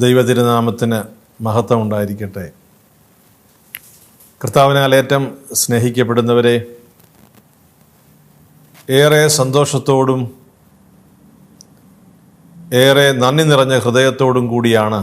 ദൈവതിരുനാമത്തിന് മഹത്വം ഉണ്ടായിരിക്കട്ടെ കർത്താവിനാലേറ്റം സ്നേഹിക്കപ്പെടുന്നവരെ ഏറെ സന്തോഷത്തോടും ഏറെ നന്ദി നിറഞ്ഞ ഹൃദയത്തോടും കൂടിയാണ്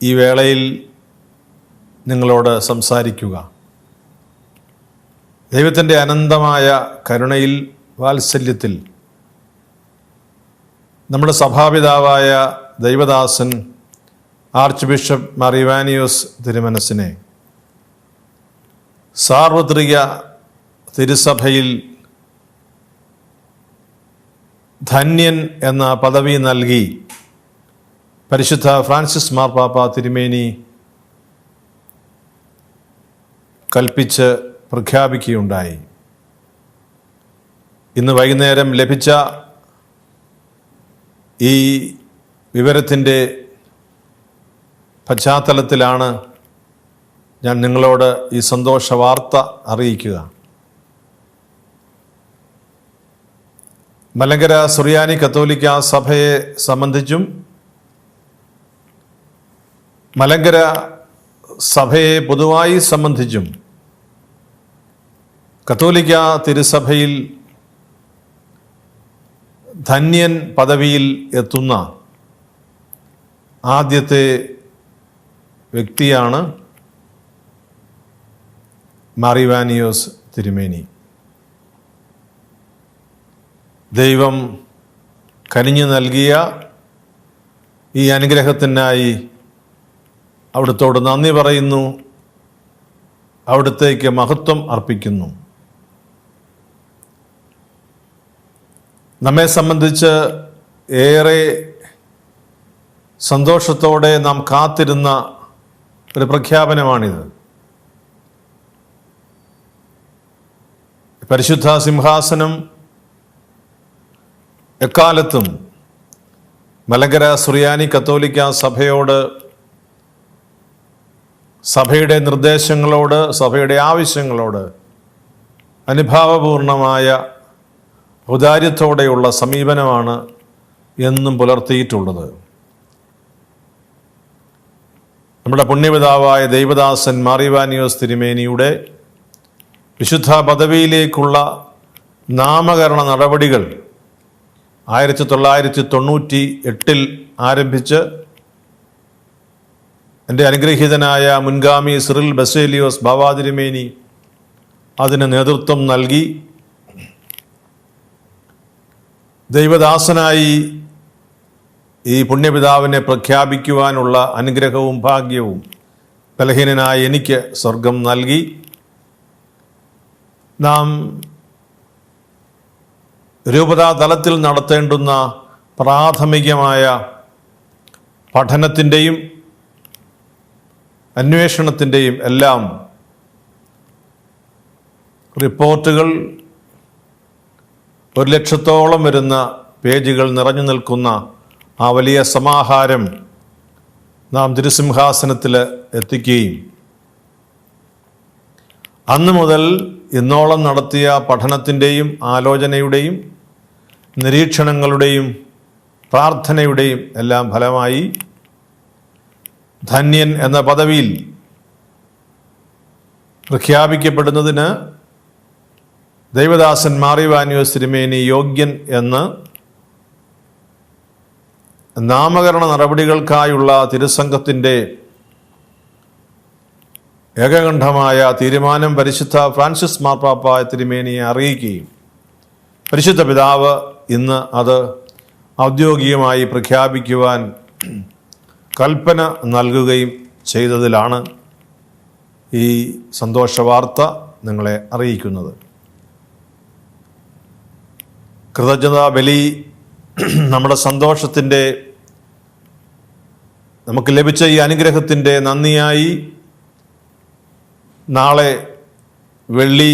ഈ വേളയിൽ നിങ്ങളോട് സംസാരിക്കുക. ദൈവത്തിന്റെ അനന്തമായ കരുണയിൽ വാത്സല്യത്തിൽ നമ്മുടെ സഭാപിതാവായ ദൈവദാസൻ ആർച്ച് ബിഷപ്പ് മറിവാനിയോസ് തിരുമനസിനെ സാർവത്രിക തിരുസഭയിൽ ധന്യൻ എന്ന പദവി നൽകി പരിശുദ്ധ ഫ്രാൻസിസ് മാർപ്പാപ്പ തിരുമേനി കൽപ്പിച്ച് പ്രഖ്യാപിക്കുകയുണ്ടായി. ഇന്ന് വൈകുന്നേരം ലഭിച്ച ഈ വിവരത്തിന്റെ പശ്ചാത്തലത്തിലാണ് ഞാൻ നിങ്ങളോട് ഈ സന്തോഷ വാർത്ത അറിയിക്കുക. മലങ്കര സുറിയാനി കത്തോലിക്ക സഭയെ സംബന്ധിച്ചും മലങ്കര സഭയെ പൊതുവായി സംബന്ധിച്ചും കത്തോലിക്ക തിരുസഭയിൽ ധന്യൻ പദവിയിൽ എത്തുന്ന ആദ്യത്തെ വ്യക്തിയാണ് മാറിവാനിയോസ് തിരുമേനി. ദൈവം കനിഞ്ഞു നൽകിയ ഈ അനുഗ്രഹത്തിനായി അവിടുത്തോട് നന്ദി പറയുന്നു. അവിടുത്തേക്ക് മഹത്വം അർപ്പിക്കുന്നു. നമ്മെ സംബന്ധിച്ച് ഏറെ സന്തോഷത്തോടെ നാം കാത്തിരുന്ന ഒരു പ്രഖ്യാപനമാണിത്. പരിശുദ്ധ സിംഹാസനം എക്കാലത്തും മലങ്കര സുറിയാനി കത്തോലിക്ക സഭയോട് സഭയുടെ നിർദ്ദേശങ്ങളോട് സഭയുടെ ആവശ്യങ്ങളോട് അനുഭാവപൂർണമായ ഔദാര്യത്തോടെയുള്ള സമീപനമാണ് എന്നും പുലർത്തിയിട്ടുള്ളത്. നമ്മുടെ പുണ്യപിതാവായ ദൈവദാസൻ മാറിവാനിയോസ് തിരുമേനിയുടെ വിശുദ്ധ പദവിയിലേക്കുള്ള നാമകരണ നടപടികൾ ആയിരത്തി തൊള്ളായിരത്തി തൊണ്ണൂറ്റി എട്ടിൽ ആരംഭിച്ച് എന്റെ അനുഗ്രഹീതനായ മുൻഗാമി സിറിൽ ബസേലിയോസ് ബാവാതിരുമേനി അതിന് നേതൃത്വം നൽകി. ദൈവദാസനായി ഈ പുണ്യപിതാവിനെ പ്രഖ്യാപിക്കുവാനുള്ള അനുഗ്രഹവും ഭാഗ്യവും ബലഹീനനായ എനിക്ക് സ്വർഗം നൽകി. നാം രൂപതാ തലത്തിൽ നടത്തേണ്ടുന്ന പ്രാഥമികമായ പഠനത്തിന്റെയും അന്വേഷണത്തിന്റെയും എല്ലാം റിപ്പോർട്ടുകൾ ഒരു ലക്ഷത്തോളം വരുന്ന പേജുകൾ നിറഞ്ഞു നിൽക്കുന്ന ആ വലിയ സമാഹാരം നാം തിരുസിംഹാസനത്തിൽ എത്തിക്കുകയും അന്നു മുതൽ ഇന്നോളം നടത്തിയ പഠനത്തിന്റെയും ആലോചനയുടെയും നിരീക്ഷണങ്ങളുടെയും പ്രാർത്ഥനയുടെയും എല്ലാം ഫലമായി ധന്യൻ എന്ന പദവിയിൽ പ്രഖ്യാപിക്കപ്പെടുന്നതിന് ദൈവദാസൻ മാറിവാനിയോ സിനിമേനി യോഗ്യൻ എന്ന് നാമകരണ നടപടികൾക്കായുള്ള തിരുസംഘത്തിന്റെ ഏകകണ്ഠമായ തീരുമാനം പരിശുദ്ധ ഫ്രാൻസിസ് മാർപ്പാപ്പ തിരുമേനിയെ അറിയിക്കുകയും പരിശുദ്ധ പിതാവ് ഇന്ന് അത് ഔദ്യോഗികമായി പ്രഖ്യാപിക്കുവാൻ കൽപ്പന നൽകുകയും ചെയ്തതിലാണ് ഈ സന്തോഷ വാർത്ത നിങ്ങളെ അറിയിക്കുന്നത്. കൃതജ്ഞതാ ബലി നമ്മുടെ സന്തോഷത്തിന്റെ നമുക്ക് ലഭിച്ച ഈ അനുഗ്രഹത്തിന്റെ നന്ദിയായി നാളെ വെള്ളി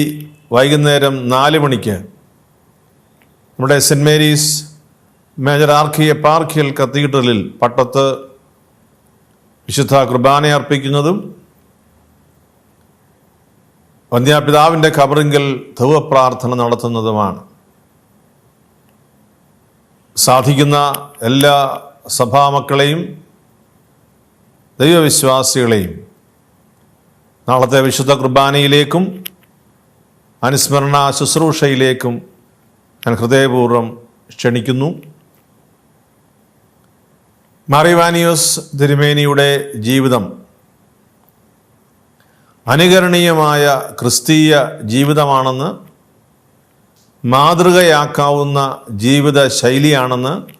വൈകുന്നേരം നാല് മണിക്ക് നമ്മുടെ saint Mary's major archieparchial കത്തീഡ്രലിൽ പട്ടത്ത് വിശുദ്ധ കുർബാന അർപ്പിക്കുന്നതും വന്ധ്യാപിതാവിന്റെ ഖബറിങ്കൽ ധുവപ്രാർത്ഥന നടത്തുന്നതുമാണ്. സാധിക്കുന്ന എല്ലാ സഭാമക്കളെയും ദൈവവിശ്വാസികളെയും നാളത്തെ വിശുദ്ധ കുർബാനയിലേക്കും അനുസ്മരണ ശുശ്രൂഷയിലേക്കും ഞാൻ ഹൃദയപൂർവം ക്ഷണിക്കുന്നു. മാറിവാനിയോസ് തിരുമേനിയുടെ ജീവിതം അനുകരണീയമായ ക്രിസ്തീയ ജീവിതമാണെന്ന് മാതൃകയാക്കാവുന്ന ജീവിത ശൈലിയാണെന്ന്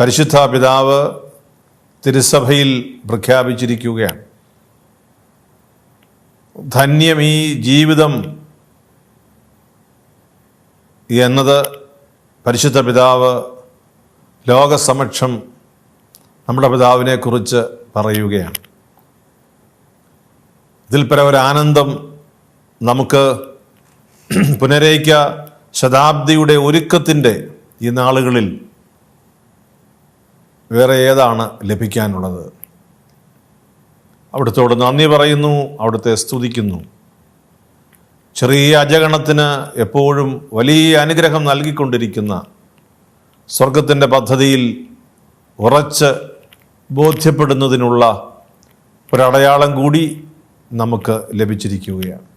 പരിശുദ്ധ പിതാവ് തിരുസഭയിൽ പ്രഖ്യാപിച്ചിരിക്കുകയാണ്. ധന്യം ഈ ജീവിതം എന്നത് പരിശുദ്ധ പിതാവ് ലോകസമക്ഷം നമ്മുടെ പിതാവിനെക്കുറിച്ച് പറയുകയാണ്. ഇതിൽപ്പര ഒരു ആനന്ദം നമുക്ക് പുനരേക്ക ശതാബ്ദിയുടെ ഒരുക്കത്തിന്റെ ഈ നാളുകളിൽ വേറെ ഏതാണ് ലഭിക്കാനുള്ളത്? അവിടുത്തോട് നന്ദി പറയുന്നു അവിടുത്തെ സ്തുതിക്കുന്നു. ചെറിയ അജഗണത്തിന് എപ്പോഴും വലിയ അനുഗ്രഹം നൽകിക്കൊണ്ടിരിക്കുന്ന സ്വർഗത്തിന്റെ പദ്ധതിയിൽ ഉറച്ച് ബോധ്യപ്പെടുന്നതിനുള്ള ഒരടയാളം കൂടി നമുക്ക് ലഭിച്ചിരിക്കുകയാണ്.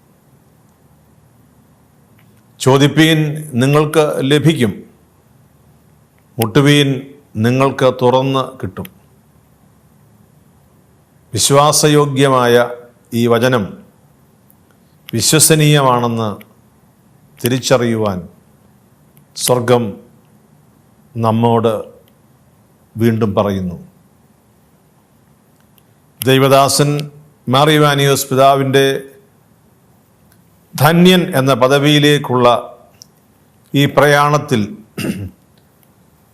ചോദിപ്പീൻ നിങ്ങൾക്ക് ലഭിക്കും. മുട്ടുവീൻ നിങ്ങൾക്ക് തുറന്ന് കിട്ടും. വിശ്വാസയോഗ്യമായ ഈ വചനം വിശ്വസനീയമാണെന്ന് തിരിച്ചറിയുവാൻ സ്വർഗം നമ്മോട് വീണ്ടും പറയുന്നു. ദൈവദാസൻ മാറിവാനിയോസ് പിതാവിന്റെ ധന്യൻ എന്ന പദവിയിലേക്കുള്ള ഈ പ്രയാണത്തിൽ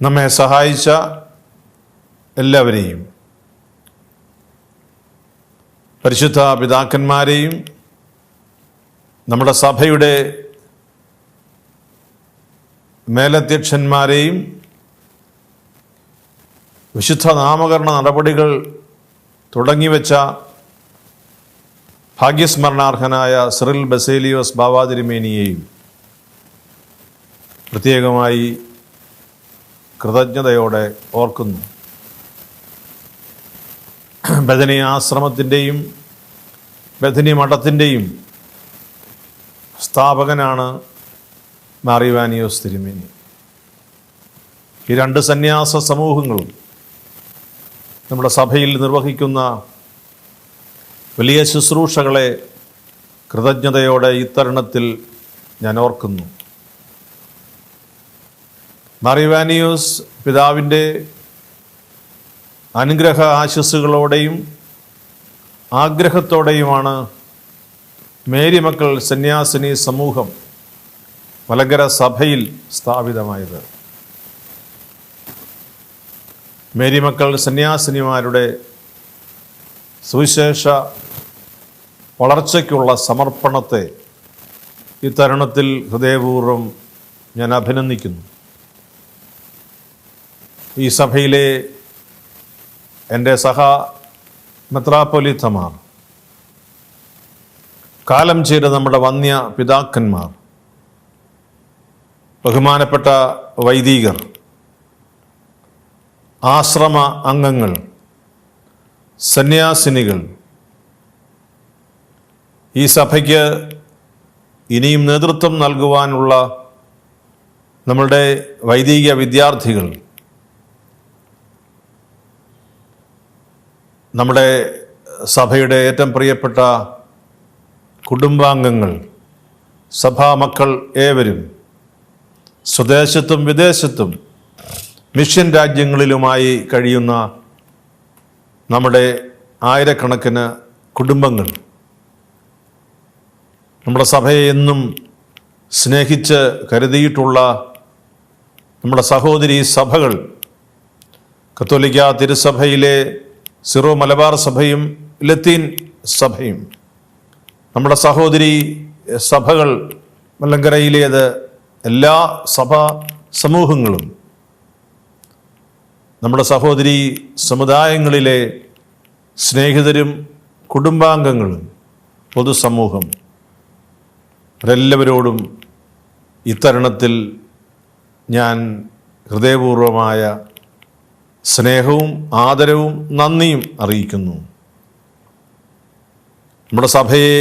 നമ്മെ സഹായിച്ച എല്ലാവരെയും പരിശുദ്ധ പിതാക്കന്മാരെയും നമ്മുടെ സഭയുടെ മേലധ്യക്ഷന്മാരെയും വിശുദ്ധ നാമകരണ നടപടികൾ തുടങ്ങിവെച്ച ഭാഗ്യസ്മരണാർഹനായ സിറിൽ ബസേലിയോസ് ബാവാതിരുമേനിയെയും പ്രത്യേകമായി കൃതജ്ഞതയോടെ ഓർക്കുന്നു. ബദനി ആശ്രമത്തിന്റെയും ബദനി മഠത്തിന്റെയും സ്ഥാപകനാണ് മാറിവാനിയോസ് തിരുമേനി. ഈ രണ്ട് സന്യാസ സമൂഹങ്ങളും നമ്മുടെ സഭയിൽ നിർവഹിക്കുന്ന വലിയ ശുശ്രൂഷകളെ കൃതജ്ഞതയോടെ ഇത്തരുണത്തിൽ ഞാൻ ഓർക്കുന്നു. മറിവാനിയൂസ് പിതാവിന്റെ അനുഗ്രഹ ആശസ്സുകളോടെയും ആഗ്രഹത്തോടെയുമാണ് മേരി മക്കൾ സന്യാസിനി സമൂഹം മലങ്കര സഭയിൽ സ്ഥാപിതമായത്. മേരി മക്കൾ സന്യാസിനിമാരുടെ സുവിശേഷ വളർച്ചയ്ക്കുള്ള സമർപ്പണത്തെ ഈ തരുണത്തിൽ ഹൃദയപൂർവം ഞാൻ അഭിനന്ദിക്കുന്നു. ഈ സഭയിലെ എന്റെ സഹ മെത്രാപ്പൊലിത്തമാർ കാലം ചെയ്ത നമ്മുടെ വന്യ പിതാക്കന്മാർ ബഹുമാനപ്പെട്ട വൈദികർ ആശ്രമ അംഗങ്ങൾ സന്യാസിനികൾ. ഈ സഭയ്ക്ക് ഇനിയും നേതൃത്വം നൽകുവാനുള്ള നമ്മളുടെ വൈദിക വിദ്യാർത്ഥികൾ നമ്മുടെ സഭയുടെ ഏറ്റവും പ്രിയപ്പെട്ട കുടുംബാംഗങ്ങൾ സഭാ മക്കൾ ഏവരും സ്വദേശത്തും വിദേശത്തും മിഷൻ രാജ്യങ്ങളിലുമായി കഴിയുന്ന നമ്മുടെ ആയിരക്കണക്കിന് കുടുംബങ്ങൾ നമ്മുടെ സഭയെ എന്നും സ്നേഹിച്ച് കരുതിയിട്ടുള്ള നമ്മുടെ സഹോദരി സഭകൾ കത്തോലിക്ക തിരുസഭയിലെ സിറോ മലബാർ സഭയും ലത്തീൻ സഭയും നമ്മുടെ സഹോദരി സഭകൾ മലങ്കരയിലേത് എല്ലാ സഭാ സമൂഹങ്ങളും നമ്മുടെ സഹോദരി സമുദായങ്ങളിലെ സ്നേഹിതരും കുടുംബാംഗങ്ങളും പൊതുസമൂഹം അവരെല്ലാവരോടും ഇത്തരുണത്തിൽ ഞാൻ ഹൃദയപൂർവമായ സ്നേഹവും ആദരവും നന്ദിയും അറിയിക്കുന്നു. നമ്മുടെ സഭയെ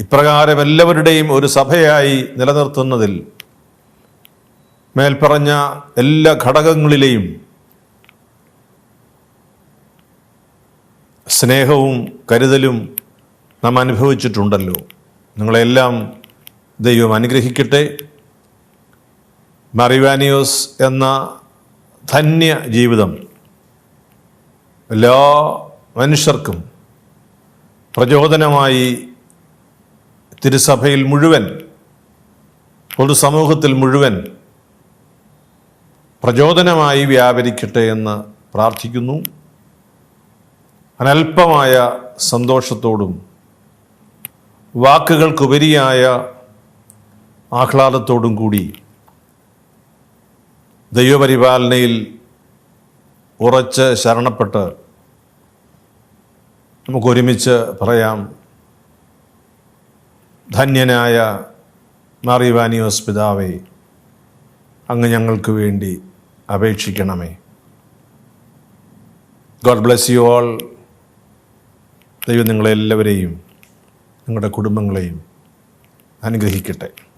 ഇപ്രകാരം എല്ലാവരുടെയും ഒരു സഭയായി നിലനിർത്തുന്നതിൽ മേൽപ്പറഞ്ഞ എല്ലാ ഘടകങ്ങളിലെയും സ്നേഹവും കരുതലും നാം അനുഭവിച്ചിട്ടുണ്ടല്ലോ. നിങ്ങളെല്ലാം ദൈവം അനുഗ്രഹിക്കട്ടെ. മറിവാനിയോസ് എന്ന ധന്യ ജീവിതം എല്ലാ മനുഷ്യർക്കും പ്രചോദനമായി തിരുസഭയിൽ മുഴുവൻ പൊതുസമൂഹത്തിൽ മുഴുവൻ പ്രചോദനമായി വ്യാപരിക്കട്ടെ എന്ന് പ്രാർത്ഥിക്കുന്നു. അനൽപമായ സന്തോഷത്തോടും വാക്കുകൾക്കുപരിയായ ആഹ്ലാദത്തോടും കൂടി ദൈവപരിപാലനയിൽ ഉറച്ച് ശരണപ്പെട്ട് നമുക്കൊരുമിച്ച് പറയാം. ധന്യനായ മാറിവാനിയോസ് പിതാവേ അങ്ങ് ഞങ്ങൾക്ക് വേണ്ടി അപേക്ഷിക്കണമേ. ഗോഡ് ബ്ലെസ് യു ഓൾ ദൈവം നിങ്ങളെല്ലാവരെയും നിങ്ങളുടെ കുടുംബങ്ങളെയും അനുഗ്രഹിക്കട്ടെ.